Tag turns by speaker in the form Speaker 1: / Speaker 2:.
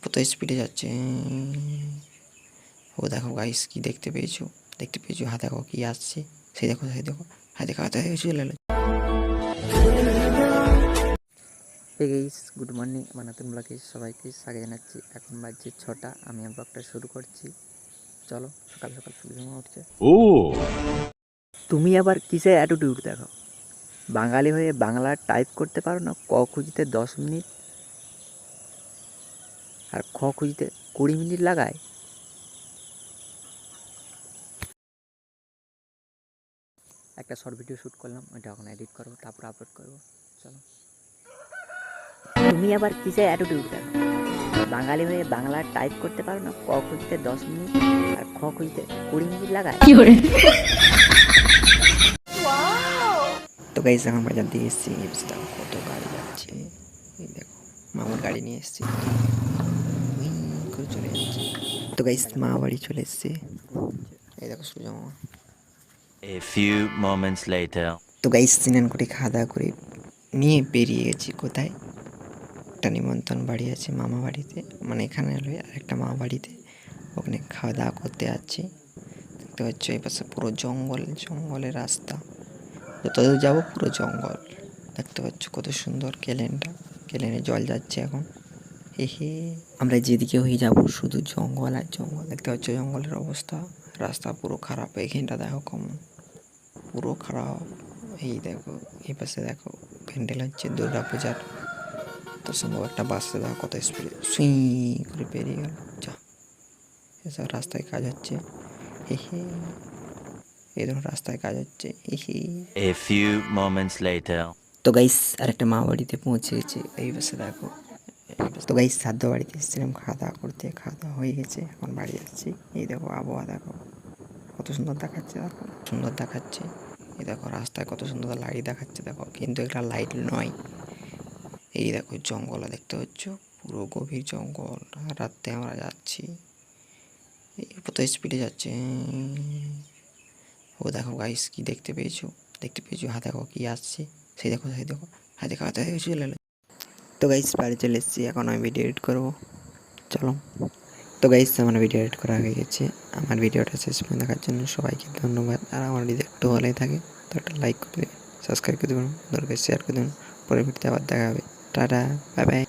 Speaker 1: কত স্পিডে যাচ্ছে। ও দেখো গাইস কি দেখতে পেয়েছ। দেখতে পেয়েছ? হাতে দেখো কি আসছে। সেই দেখো সেই দেখো। হাতে দেখো হাতে দেখো চলে এলো। গাইস গুড মর্নিং আমার নতুন ব্লগে সবাইকে স্বাগত জানাচ্ছি। এখন বাজছে ছটা আমি আমার ব্লগটা শুরু করছি। চলো সকাল সকাল সূর্য মামা উঠছে।
Speaker 2: ও।
Speaker 1: তুমি আবার কিসের অ্যাটিটিউড দেখো? বাঙালি হয়ে বাংলা টাইপ করতে পারো না? ক খুঁজতে দশ মিনিট? আর খ খুঁজতে কুড়ি মিনিট লাগায়। একটা শর্ট ভিডিও শ্যুট করলাম ওইটা এখন এডিট করব তারপর আপলোড করব। চলো। তুমি আবার কিসের অ্যাটিটিউড দেখো? বাঙালি হয়ে বাংলা টাইপ করতে পারো না ক খুঁজতে দশ মিনিট আর খ খুঁজতে কুড়ি মিনিট লাগায়। তো গাইস এখন বাজার দিয়ে এসেছি কত গাড়ি যাচ্ছে। এই দেখো মামার গাড়ি নিয়ে এসেছি। করে চলে যাচ্ছে তো গাইস মা বাড়ি চলে এসেছে। এই দেখো সূর্য মামা।
Speaker 2: A few moments later.
Speaker 1: তো গাইস স্নান করে খাওয়া দাওয়া করে নিয়ে বেরিয়ে গেছি কোথায়? একটা নিমন্ত্রণ বাড়ি আছে মামা বাড়িতে। মানে এখানে হলো আরেকটা মামা বাড়িতে। ওখানে খাওয়া দাওয়া করতে যাচ্ছি। দেখতে পাচ্ছ এই পাশে পুরো জঙ্গল জঙ্গলের রাস্তা। যতদূর যাব পুরো জঙ্গল। দেখতে পাচ্ছ কত সুন্দর কেলেনটা কেলেনে জল যাচ্ছে এখন। হে হে আমরা যেদিকে হয়ে যাব শুধু জঙ্গল আর জঙ্গল। দেখতে পাচ্ছ জঙ্গলের অবস্থা রাস্তা পুরো খারাপ এইখানটা দেখো কমন। পুরো খারাপ। এই দেখো এই পাশে দেখো প্যান্ডেল হচ্ছে দুর্গা পূজার। তো সম্ভব একটা বাসে দেখো কত স্পিডে সুই করে পেরিয়ে গেল। যা এসব রাস্তায় কাজ হচ্ছে। হে হে এই ধরুন রাস্তায় কাজ হচ্ছে। হে হে
Speaker 2: A few moments later.
Speaker 1: তো গাইস আরেকটা মা বাড়িতে পৌঁছে গেছে। এই পাশে দেখো তো গাইস সাধ্য বাড়িতে এসেছিলাম, খাওয়া দাওয়া করতে, খাওয়া দাওয়া হয়ে গেছে, এখন বাড়ি যাচ্ছি। এই দেখো আবহাওয়া, দেখো। কত সুন্দর দেখাচ্ছে, দেখো। সুন্দর দেখাচ্ছে। এই দেখো রাস্তায় কত সুন্দর লাইট দেখাচ্ছে, দেখো। কিন্তু এটা লাইট নয়। এই দেখো জঙ্গল দেখতে পাচ্ছ, পুরো গভীর জঙ্গল। রাত্রে আমরা যাচ্ছি। কত স্পিডে যাচ্ছে। ও দেখো গাইস কি দেখতে পেয়েছ? দেখতে পেয়েছ? হাতে দেখো কি আসছে। সেই দেখো সেই দেখো। হাতে দেখো, হাতে চলে তো গাইস বাড়ি চলে এসেছি, এখন আমি ভিডিও এডিট করব। চলো। তো গাইস আমার ভিডিও এডিট করা হয়ে গেছে। আমার ভিডিওটা শেষ পর্যন্ত দেখার জন্য সবাইকে ধন্যবাদ। আর আমার যদি একটু ভালোই থাকে, তো একটা লাইক করে দেবেন সাবস্ক্রাইব করে দেবেন দরকার শেয়ার করে দেবেন। পরে ভিডিওতে আবার দেখা হবে। Tata bye bye